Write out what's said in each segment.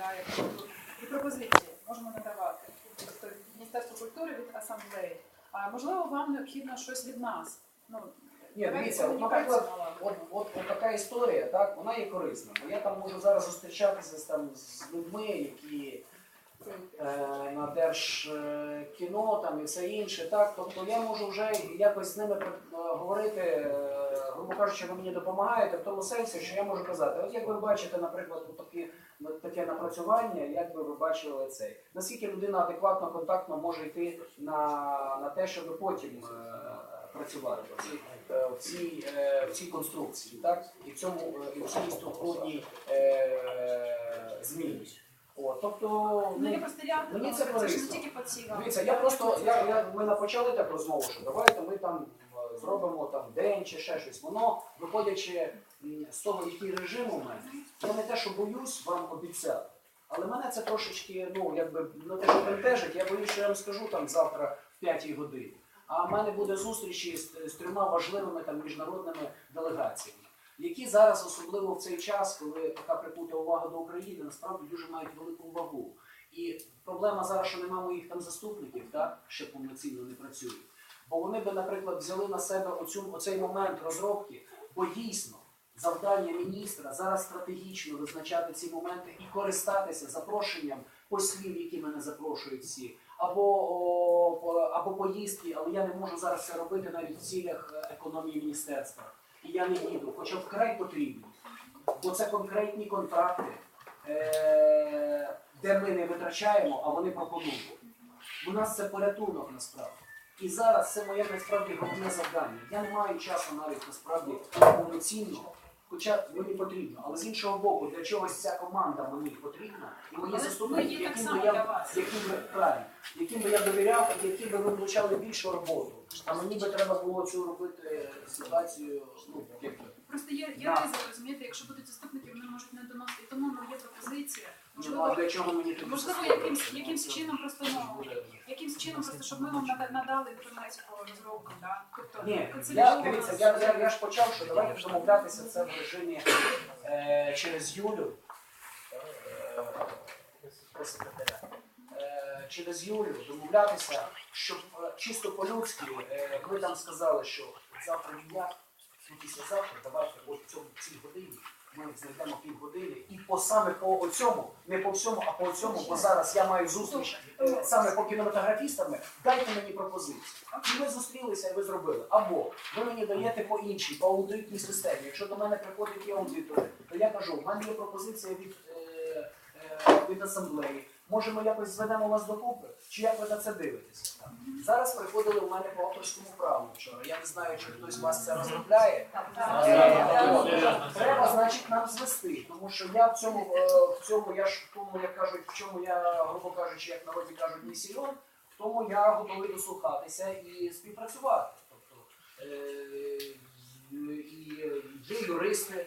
да, і пропозиції можемо надавати. Тобто від Міністерства культури від асамблеї. А можливо, вам необхідно щось від нас. Ну, Ні, дивіться, от, наприклад. От, от, от така історія, так, вона є корисна. Бо я там можу зараз зустрічатися з, там, з людьми, які е, на держкіно там і все інше. Так, тобто я можу вже якось з ними е, говорити, е, грубо кажучи, ви мені допомагаєте в тому сенсі, що я можу казати, от як ви бачите, наприклад, такі, таке напрацювання, як би ви бачили цей. Наскільки людина адекватно, контактно може йти на, на те, щоб потім е, працювати в цій, е, в цій, е, в цій конструкції, так? І в цьому е, і в цій структурній е, зміні. О, тобто, Ну, я просто ряд, мені це корисно. тільки. Дивіться, я просто я, я, ми не почали так розмову, що давайте ми там зробимо там день чи ще щось. Воно, виходячи з того, який режим у мене, я не те, що боюсь вам обіцяти. Але мене це трошечки, ну, якби не те, що бентежить, я боюсь, що я вам скажу там завтра в 5 годині. А в мене буде зустрічі з, з трьома важливими там міжнародними делегаціями, які зараз, особливо в цей час, коли така прикута увага до України, насправді дуже мають велику вагу. І проблема зараз, що нема моїх там заступників, так, ще повноцінно не працюють. Бо вони би, наприклад, взяли на себе оцю, оцей момент розробки, бо дійсно завдання міністра зараз стратегічно визначати ці моменти і користатися запрошенням послів, які мене запрошують всі, або, або поїздки, але я не можу зараз це робити навіть в цілях е, економії міністерства. І я не їду, хоча вкрай потрібно. Бо це конкретні контракти, е, де ми не витрачаємо, а вони пропонують. У нас це порятунок насправді. І зараз це моє насправді головне завдання. Я не маю часу навіть насправді повноцінно, хоча мені потрібно. Але з іншого боку, для чогось ця команда мені потрібна, і мої Але заступники, яким би я яким би правильно, яким би я довіряв, які би ви влучали більшу роботу. А мені би треба було цю робити ситуацію. Ну, як Просто є, є Да. ризик, розумієте, якщо будуть заступники, вони можуть не доносити. Тому моя є пропозиція. Ну, а Можливо, для чого мені тоді можливо, якимсь, Ну, якимсь чином просто ну, якимсь чином просто, щоб ми вам нада- надали інформацію по розробку, да? Тобто, Ні, я, канцелярія дивіться, я, я, я ж почав, що давайте домовлятися це в режимі е, через Юлю. Е, секретаря. Е, через Юлю домовлятися, щоб е, чисто по-людськи е, ми там сказали, що завтра ніяк, ну післязавтра, давайте от в цьому в цій годині. Ми знайдемо півгодини і по саме по оцьому, не по всьому, а по цьому, бо зараз я маю зустріч е, саме по кінематографістами, дайте мені пропозицію. І ми зустрілися і ви зробили. Або ви мені даєте по іншій, по аудитній системі. Якщо до мене приходять і аудитори, то я кажу, в мене є пропозиція від, е, е, від асамблеї. Може, ми якось зведемо вас докупи? Чи як ви на це дивитеся? Зараз приходили у мене по авторському праву вчора. Я не знаю, чи хтось з вас це розробляє. Е, Треба, значить, нам звести, тому що я в цьому, е, в цьому, я ж в тому, як кажуть, в чому я, грубо кажучи, як народі кажуть, не сильон, в тому я готовий дослухатися і співпрацювати. Тобто е, і є юристи,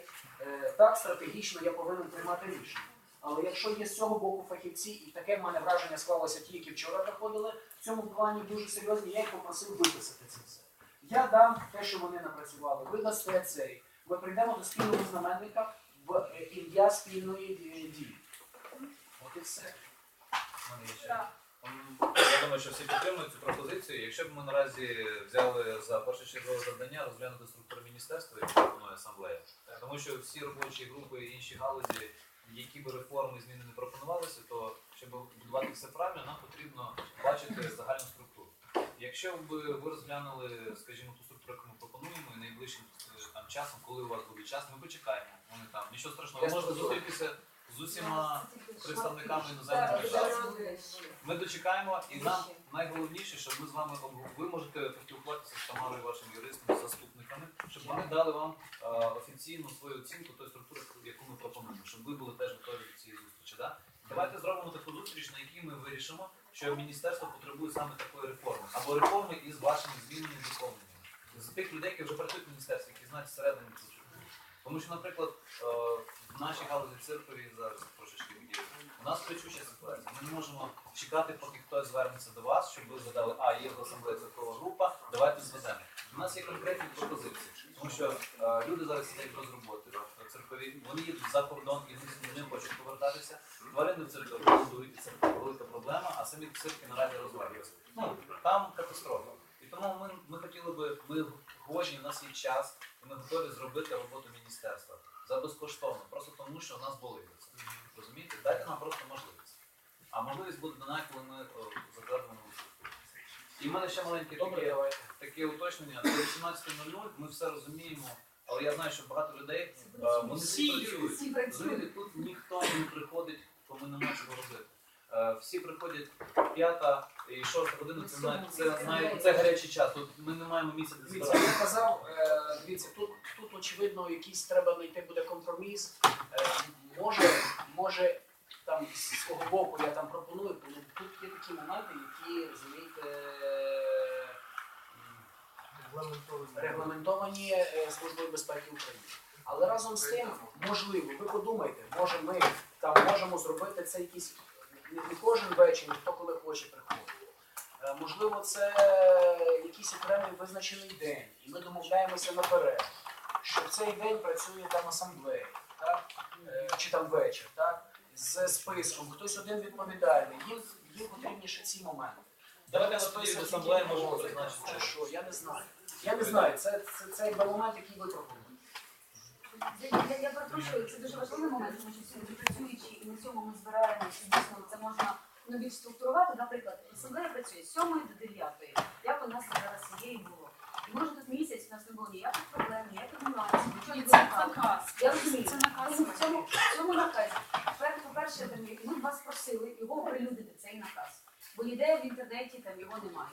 так стратегічно я повинен приймати рішення. Але якщо є з цього боку фахівці, і таке в мене враження склалося ті, які вчора приходили, в цьому плані дуже серйозні, я їх попросив виписати це все. Я дам те, що вони напрацювали, ви дасте цей. Ми прийдемо до спільного знаменника в ім'я спільної е, дії. От і все. Я думаю, що всі підтримують цю пропозицію. Якщо б ми наразі взяли за першочергове завдання розглянути структуру міністерства, яку пропонує асамблея, тому що всі робочі групи і інші галузі, які б реформи і зміни не пропонувалися, то щоб будувати все правильно, нам потрібно бачити загальну структуру. Якщо б ви розглянули, скажімо, ту структуру, яку ми пропонуємо, і найближчим е, там часом, коли у вас буде час, ми почекаємо. Вони там нічого страшного, ви можете зустрітися з усіма представниками іноземних держав. Ми дочекаємо, і нам найголовніше, щоб ми з вами ви можете поспілкуватися з Тамарою, вашим юристом, з заступниками, щоб вони дали вам е, офіційну свою оцінку тої структури, яку ми пропонуємо, щоб ви були теж готові до цієї зустрічі. Да? Давайте зробимо таку зустріч, на якій ми вирішимо, що міністерство потребує саме такої реформи, або реформи із вашими і доповненнями. З тих людей, які вже працюють в міністерстві, які знають всередині цю. Тому що, наприклад, е, в нашій галузі циркові зараз трошечки є. У нас кричуща ситуація. Ми не можемо чекати, поки хтось звернеться до вас, щоб ви згадали, а є в асамблеї циркова група, давайте зведемо. У нас є конкретні пропозиції, тому що е, люди зараз сидять без роботи, циркові циркові, вони їдуть за кордон і не- хочуть повертатися. Тварини в цирку орендують, і це велика проблема, а самі цирки наразі розвалюються. Ну, там катастрофа. І тому ми, ми хотіли би, ми гожі, у нас є час, і ми готові зробити роботу міністерства за безкоштовно, просто тому, що в нас болить це. Розумієте? Дайте нам просто можливість. А можливість буде дана, коли ми о, затвердимо. І в мене ще маленьке таке, таке уточнення. До 18.00 ми все розуміємо, але я знаю, що багато людей е, вони всі працюють. Розумієте, тут ніхто не приходить, кому нема чого робити. Е, Всі приходять п'ята і шоста година, це, навіть- це, навіть- це гарячий час. Тут ми не маємо місця де Дивіться, збиратися. я казав, е, дивіться, тут, тут очевидно якийсь треба знайти буде компроміс. Е, може, може там з свого боку я там пропоную, бо ну, тут є такі моменти, які, розумієте, регламентовані е, Службою безпеки України. Але разом з тим, можливо, ви подумайте, може ми там можемо зробити це якийсь не, кожен вечір, не хто коли хоче приходить. Е, Можливо, це якийсь окремий визначений день, і ми домовляємося наперед, що в цей день працює там асамблея, так? Е, чи там вечір, так? з списком, хтось один відповідальний. Їм, їм потрібні ще ці моменти. Давайте асамблеї можемо призначити. Чи що, я не знаю. Я не знаю, це, це, це якби момент, який ви пропонуєте. Я, я, я перепрошую, це дуже важливий момент, тому що всі люди працюючі, і на цьому ми збираємося. Дійсно, це можна ну, більш структурувати. Наприклад, асамблея працює з 7 до 9, як у нас зараз є і було. І може тут місяць у нас не було ніяких проблем, ніяких нюансів, нічого не це наказ. Я розумію. Це наказ. Тому в цьому, в цьому наказі. Пер- По-перше, там, ми вас просили його оприлюднити, цей наказ. Бо ніде в інтернеті там його немає.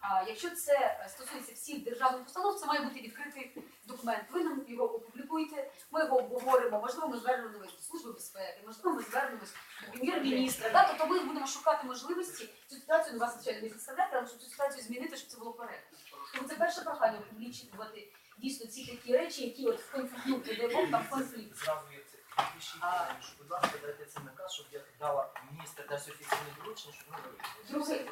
А якщо це е, стосується всіх державних установ, це має бути відкритий документ. Ви нам його опублікуєте, ми його обговоримо, можливо, ми звернемось до служби безпеки, можливо, ми звернемось до прем'єр-міністра. Да? Тобто ми будемо шукати можливості цю ситуацію, до вас звичайно не представляти, але щоб цю ситуацію змінити, щоб це було коректно. Тому це перше прохання опублічувати дійсно ці такі речі, які от в конфлікт, де Бог, там конфлікт. Пишіть, що, будь ласка, дайте цей наказ, щоб я дала міністр дасть офіційне доручення, щоб ми. Другий,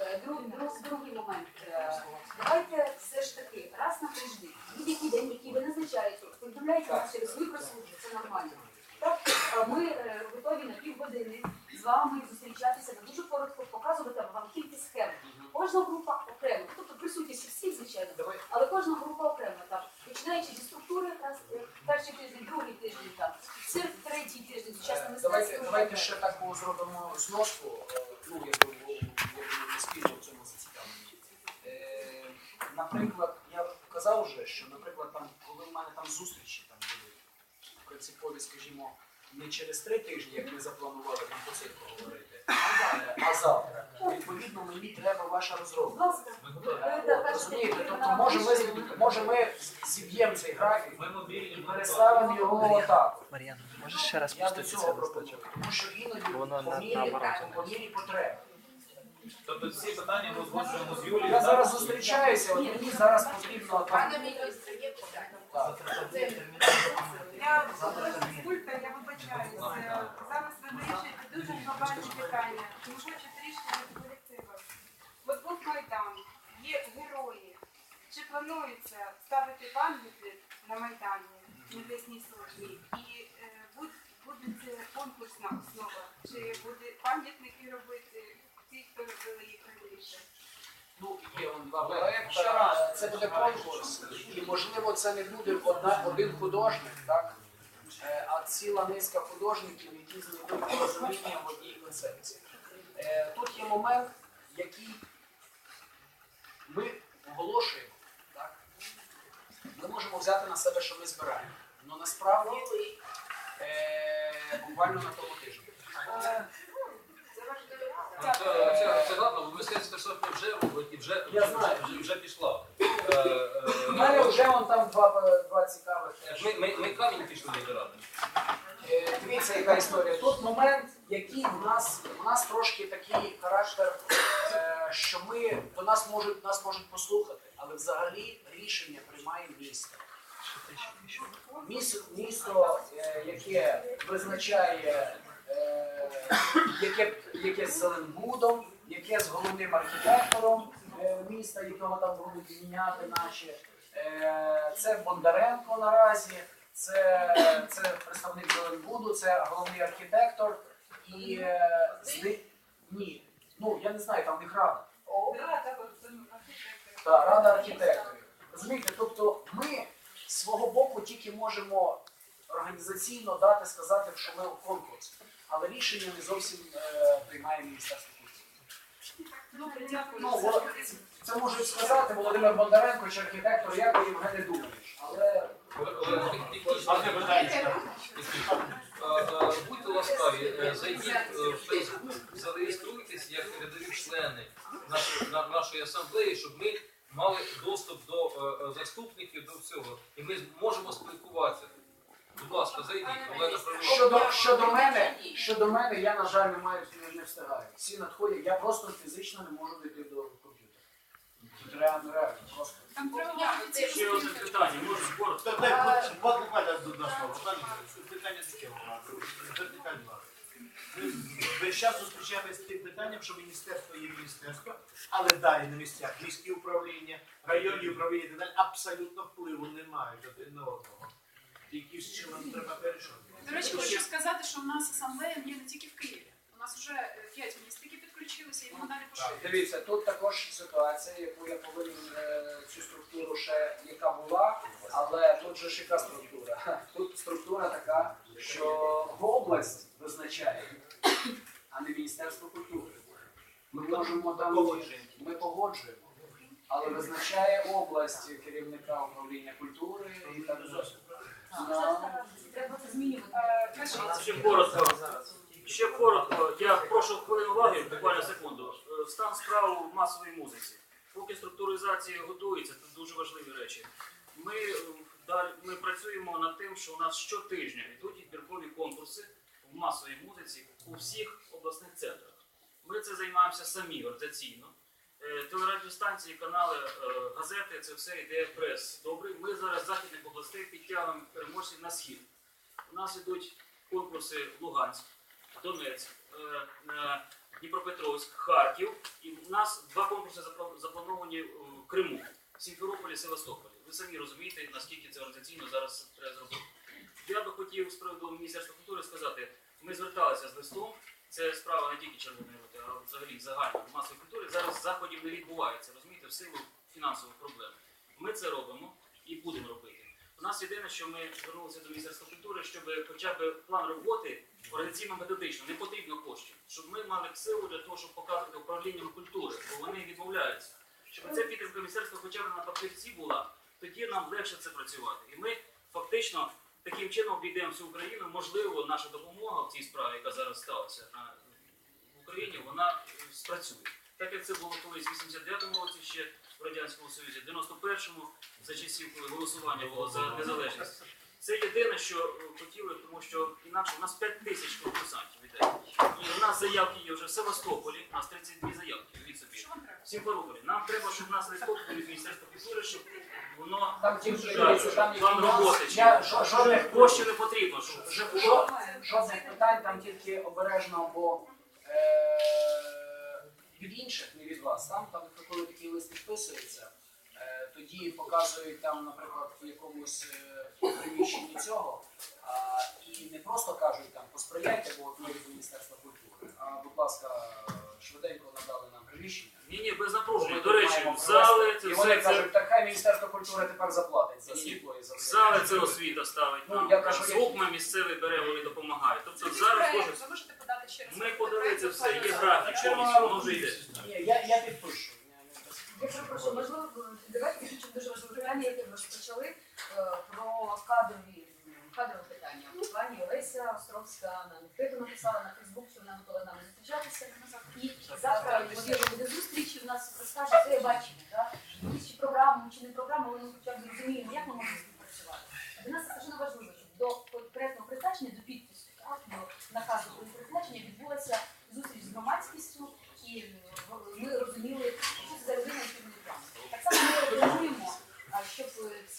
е, друг, друг, другий момент. Е, Давайте все ж таки раз на тиждень, будь-який день, який ви назначаєте, повідомляєте нас через свою прислужбу, це нормально. Так, А ми е, готові на півгодини з вами зустрічатися на дуже коротко, показувати вам кілька схем. Кожна група окремо, тобто присутність всіх, звичайно, Давай, але кожна група окремо. Так, починаючи зі структури, якраз е, перший тиждень, другий тиждень, так, цирк, третій тиждень, сучасне Е, мистецтво. Давайте, і так давайте далі. ще таку зробимо зноску, е, ну, якби в- якби ми спільно в цьому зацікавлені. Е, Наприклад, я казав вже, що, наприклад, там, коли в мене там зустрічі там будуть принципові, скажімо, не через три тижні, як ми запланували там по цифру говорити, е, а завтра. Відповідно, мені треба ваша Будь розробка. ласка. Ми готові. Е, да, перше, Розумієте, тобто може ми, може ми зіб'ємо цей графік і переставимо його отак. Мар'яна, можеш ще раз Я до пустити цього цей пропоную, листочок? тому що іноді Воно по на- мірі, наоборот. по мірі потреби. Тобто всі питання ми узгоджуємо з Юлією. Я так? зараз зустрічаюся, от мені зараз потрібно там. Пане міністре, є питання. Я Кулька, я вибачаюся. Зараз ви вирішуєте дуже глобальні питання. Ви хочете рішення в колективах. От був Майдан, є герої. Чи планується ставити пам'ятник на Майдані на Десній службі? І е, буде, буде це конкурсна основа? Чи буде пам'ятники робити ті, хто робили їх раніше? Ну, є он два проекти. Це буде конкурс. І можливо це не буде одна, один художник, так? Е, А ціла низка художників, які знайдуть розуміння в одній концепції. Е, Тут є момент, який ми оголошуємо, можемо взяти на себе, що ми збираємо. Але насправді е, буквально на тому тижні. Це. Ну, Це, це, ладно, бо мистецька сотня вже робить і вже, Я вже, знаю. вже, вже пішла. Е, е, У мене вже вон там два, два цікавих. теж. Ми, ми, ми камінь пішли вибирати. Е, Дивіться, яка історія. Тут момент, який в нас, у нас трошки такий характер, е, що ми до нас можуть нас можуть послухати, але взагалі рішення приймає місто. Місто, місто е, яке визначає, е, яке, яке з Зеленбудом, яке з головним архітектором е, міста, якого там будуть міняти наші. Це Бондаренко наразі. Це, це представник Зеленбуду, це головний архітектор і ні. Ну я не знаю, там них рада. Да, так от, ну, архітектор. Та рада архітекторів. Розумієте, тобто ми з свого боку тільки можемо організаційно дати сказати, що ми в конкурс, але рішення не зовсім е, приймає міністерство культури. Добре, дякую. Ну, от, це можуть сказати Володимир Бондаренко чи архітектор Яков Євгений Думович. Але Одне питання. Е, е, Будьте ласкаві, е, зайдіть е, в Фейсбук, зареєструйтесь як рядові члени нашої асамблеї, щоб ми мали доступ до е, е, заступників, до всього. І ми можемо спілкуватися. Будь ласка, зайдіть, але Щодо, щодо, мене, щодо мене, я, на жаль, не маю не встигаю. Всі надходять, я просто фізично не можу дійти до комп'ютера. Тут реально реально просто. Ще одне питання, може збор. Та дай буквально до нашого питання. Питання таке. Вертикаль весь час зустрічаємося з тим питанням, що міністерство є міністерство, але далі на місцях міські управління, районні управління і так далі абсолютно впливу не мають один на одного. Які з чим нам треба вирішувати. До речі, хочу сказати, що в нас асамблея є не тільки в Києві. У нас вже е, п'ять міст, які підключилися, і воно далі поширюється. дивіться, тут також ситуація, яку я повинен е, цю структуру ще яка була, але тут же ж яка структура? Тут структура така, що область визначає, а не Міністерство культури. Ми можемо там Погоджуємо. ми погоджуємо, але визначає область керівника управління культури і так далі. Треба це змінювати. Е. Ще коротко. Ще коротко. Я прошу хвилину уваги, буквально секунду. Е, Стан справ в масовій музиці. Поки структуризація готується, це дуже важливі речі. Ми, е, ми працюємо над тим, що у нас щотижня йдуть відбіркові конкурси в масовій музиці у всіх обласних центрах. Ми це займаємося самі організаційно. Е, Телерадіостанції, канали, е, газети це все йде прес. Добре, ми зараз західних областей підтягуємо переможців на схід. У нас йдуть конкурси Луганськ, Донецьк, е, Дніпропетровськ, Харків. І у нас два конкурси заплановані в Криму, Сімферополі, Севастополі. Ви самі розумієте, наскільки це організаційно зараз треба зробити. Я би хотів з приводу Міністерства культури сказати, ми зверталися з листом. Це справа не тільки червоної роти, а взагалі загально масової культури. Зараз заходів не відбувається, розумієте, в силу фінансових проблем. Ми це робимо і будемо робити. У нас єдине, що ми звернулися до Міністерства культури, щоб хоча б план роботи організаційно-методично, не потрібно коштів, щоб ми мали силу для того, щоб показувати управлінням культури, бо вони відмовляються. Щоб ця підтримка міністерства хоча б на папірці була, тоді нам легше це працювати. І ми фактично таким чином обійдемо всю Україну. Можливо, наша допомога в цій справі, яка зараз сталася на, в Україні, вона е, спрацює. Так як це було колись в 89-му році ще в Радянському Союзі, в 91-му, за часів, коли голосування було за незалежність. Це єдине, що е, хотіли, тому що інакше у нас 5 тисяч конкурсантів іде. І у нас заявки є вже в Севастополі, у нас 32 заявки від собі. Що вам Сімферополі. Нам треба, щоб у нас листок від Міністерства культури, щоб воно Там Так, дивіться, там план роботи. я жо- жодних коштів не потрібно, щоб вже було. Жо- Жодних питань там тільки обережно, бо е, від інших, не від вас. Там, там коли такий лист підписується, тоді показують там, наприклад, в якомусь е, приміщенні цього, а, і не просто кажуть там посприяйте, бо от ми від Міністерства культури, а будь ласка, швиденько надали нам приміщення. Ні, ні, без напруження. До речі, зали це і вони все кажуть, так хай Міністерство культури тепер заплатить за Ні, світло і за все. Зали це освіта ставить Ну, нам. я кажу, Звук ми місцевий бере, вони допомагають. Тобто Це зараз кожен. ви можете подати ще раз. Ми подали це все, є графік повністю, воно вже йде. Ні, я, я підпишу. Я перепрошую, можливо, давайте закінчимо дуже важливе питання, яке ви розпочали е, про кадрові кадрове питання. Пані Олеся Островська нам відкрито написала на Фейсбук, що вона готова з нами зустрічатися. І завтра ймовірно буде зустріч, і в нас розкаже своє бачення. Да? Чи програму, чи не програму, але ми хоча б зрозуміємо, як ми можемо співпрацювати. А Для нас це дуже важливо, щоб до конкретного призначення, до підпису, так, до наказу про призначення відбулася зустріч з громадськістю, і ми розуміли,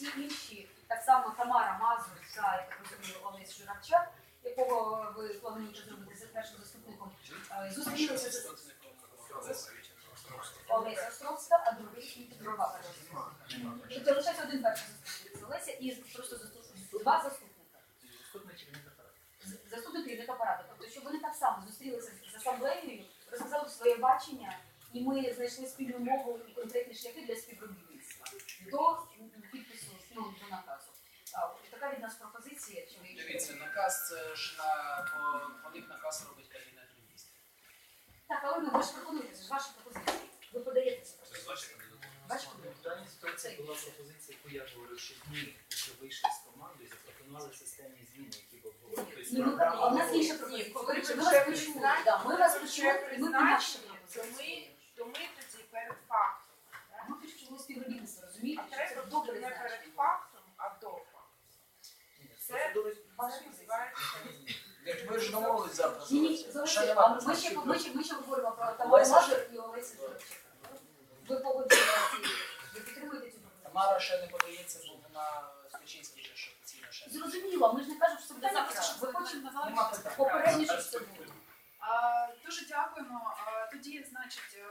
всі інші, так само Тамара Мазур, ця, я так розумію, Олесь Журавчак, якого е, ви плануєте зробити за першим заступником, е, зустрілися з Олеся Островська, а другий Петрова Перезова. Тобто лише один перший заступник з Олеся і просто заступник, два заступника. Заступник керівника апарату. Тобто, щоб вони так само зустрілися з асамблеєю, розказали своє бачення, і ми знайшли спільну мову і конкретні шляхи для співробітництва. До підпису ну, до наказу. А, от така від нас пропозиція. Чи ви Дивіться, наказ це ж на по, по них наказ робить кабінет міністрів. так, але ну, ви ж пропонуєте, це ж ваші пропозиції. Ви подаєте ці Це ж пропозиції. ваші кандидатури. Бачите? В даній ситуації була пропозиція, яку я говорив, що ми вже вийшли з командою, запропонували системні зміни, які б обговорили. Ні, ну, а в нас інша пропозиція. Коротше, ми вас почули, да, ми вас почули, і ми наші то пропозиції. ми, то ми тоді перед фактом. да? Ми почули співробітництво, розумієте? А що Це треба добре бути не перед значення. фактом, а до факту. Це, Ваша це позиція. називається Як ви ж домовились завтра Ще нема а ми ще, ми ще, ми ще говоримо про Тамару Олеся Мазур і Олесі Зурченка. Ви погоджуєте ви підтримуєте цю? Тамара ще не подається, бо вона Сточинський же ж офіційно ще. не- Зрозуміло, ми ж не кажемо, що це буде завтра. Запис, Ви що хочете Наталя питань. попередньо, це. А, Дуже дякуємо. А, Тоді, значить, е,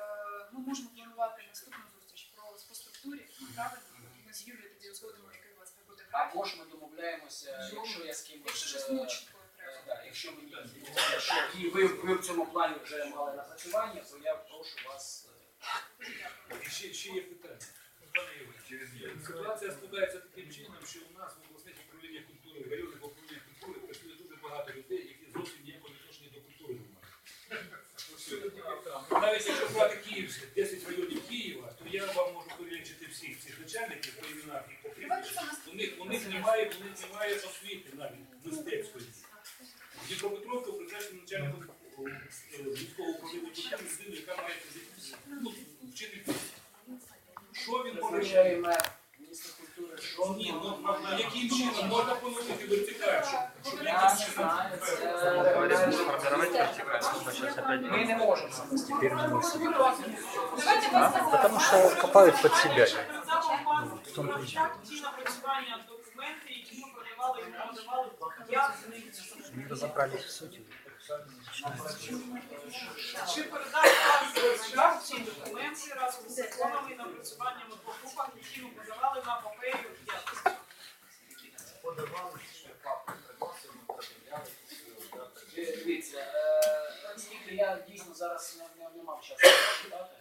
ми можемо планувати наступну зустріч про по структурі. Правильно? Ми з Юлією тоді узгодимо, який у вас буде графік. Також ми домовляємося, якщо я з кимось. Якщо щось е, Моченкою е, треба. да, Якщо мені якщо і ви, ви в цьому плані вже мали напрацювання, то я прошу вас. е, ще, ще є питання. Пане Ігоре, Ситуація складається таким чином, що у нас в обласних управліннях культури, в районних управліннях культури працює дуже багато людей, які зовсім ніякого відношення до культури не мають. Навіть якщо брати Київське, 10 районів Києва, то я вам можу перелічити всіх цих начальників по іменах і по немає, у них немає освіти навіть мистецької. Дніпропетровка призначена начальником е, міського управління культури людину, яка має ну, вчити. Що він може міністр культури. Що ні, ну, ну, яким чином можна поновити вертикаль, щоб, Я не не можемо. Давайте Потому что копают под себя. в документи, які ми подавали і надавали, як з них Не разобрались в сути. Чи передав вас час ці документи разом з законами і напрацюваннями по групах, які ми подавали на папері в п'ятницю? Дивіться, е, оскільки я дійсно зараз не, не, не мав часу читати,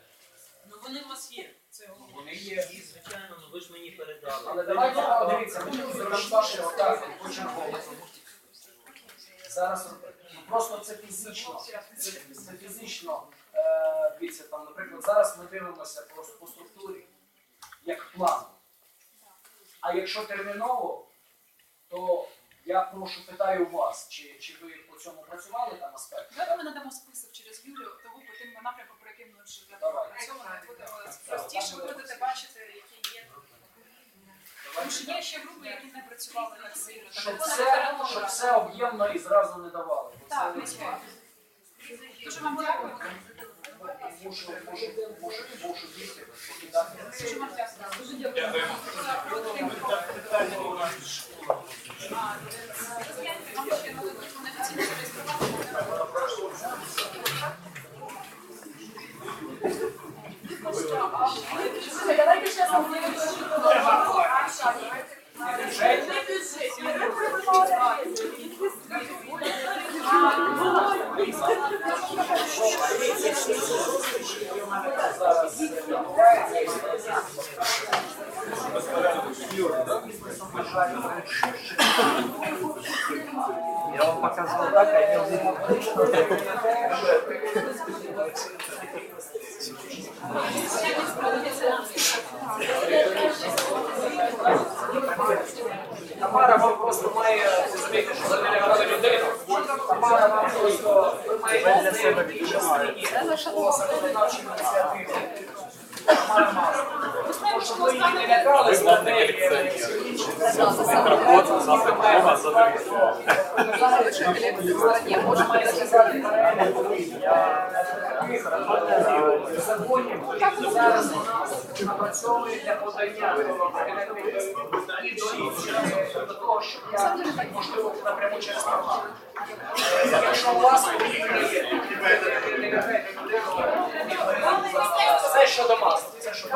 Ну вони у вас є. Це вони є. Звичайно, ну ви ж мені передали. Але давайте дивіться, ми будемо ваші отак почергово. Зараз ну, просто це фізично. Це, це фізично. Е, дивіться, там, наприклад, зараз ми дивимося просто по структурі як план. А якщо терміново, то я прошу питаю вас, чи, чи ви по цьому працювали там аспекти? Давайте ми надамо список через Юлю того по тим напрямкам, про які ми вже для того Давай. працювали. Буде простіше, ви будете бачити. Тому що є ще групи, які не працювали так сильно. Щоб все, щоб все об'ємно і зразу не давали. бо Так, це- звичайно. Дуже вам дякую. Мушу, мушу, мушу, мушу бігти, покидати. Дуже вам дякую. Дуже дякую. Питання у вас. А, Вам ще нададуть вони офіційно зареєстрували. Слухай, давайте зараз говоримо. Я вам показывал так, а не увидел. Тамара вам просто має розуміти, що за делегати людину. Тамара вам просто ви маєте для себе частині по законодавчій ініціативі. Тамара Мазур. Тому що ви її не лякались на неї. Може має сказати законів зараз напрацьовує для подання інші до того, щоб я можливо напряму. Якщо у вас це щодо вас, це щодо.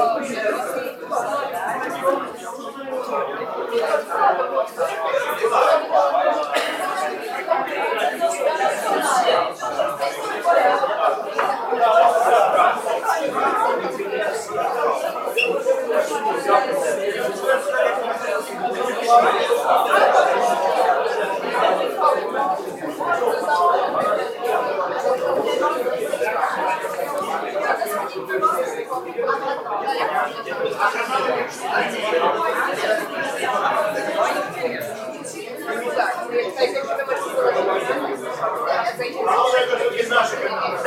Oh, yes. Ні, наші канали.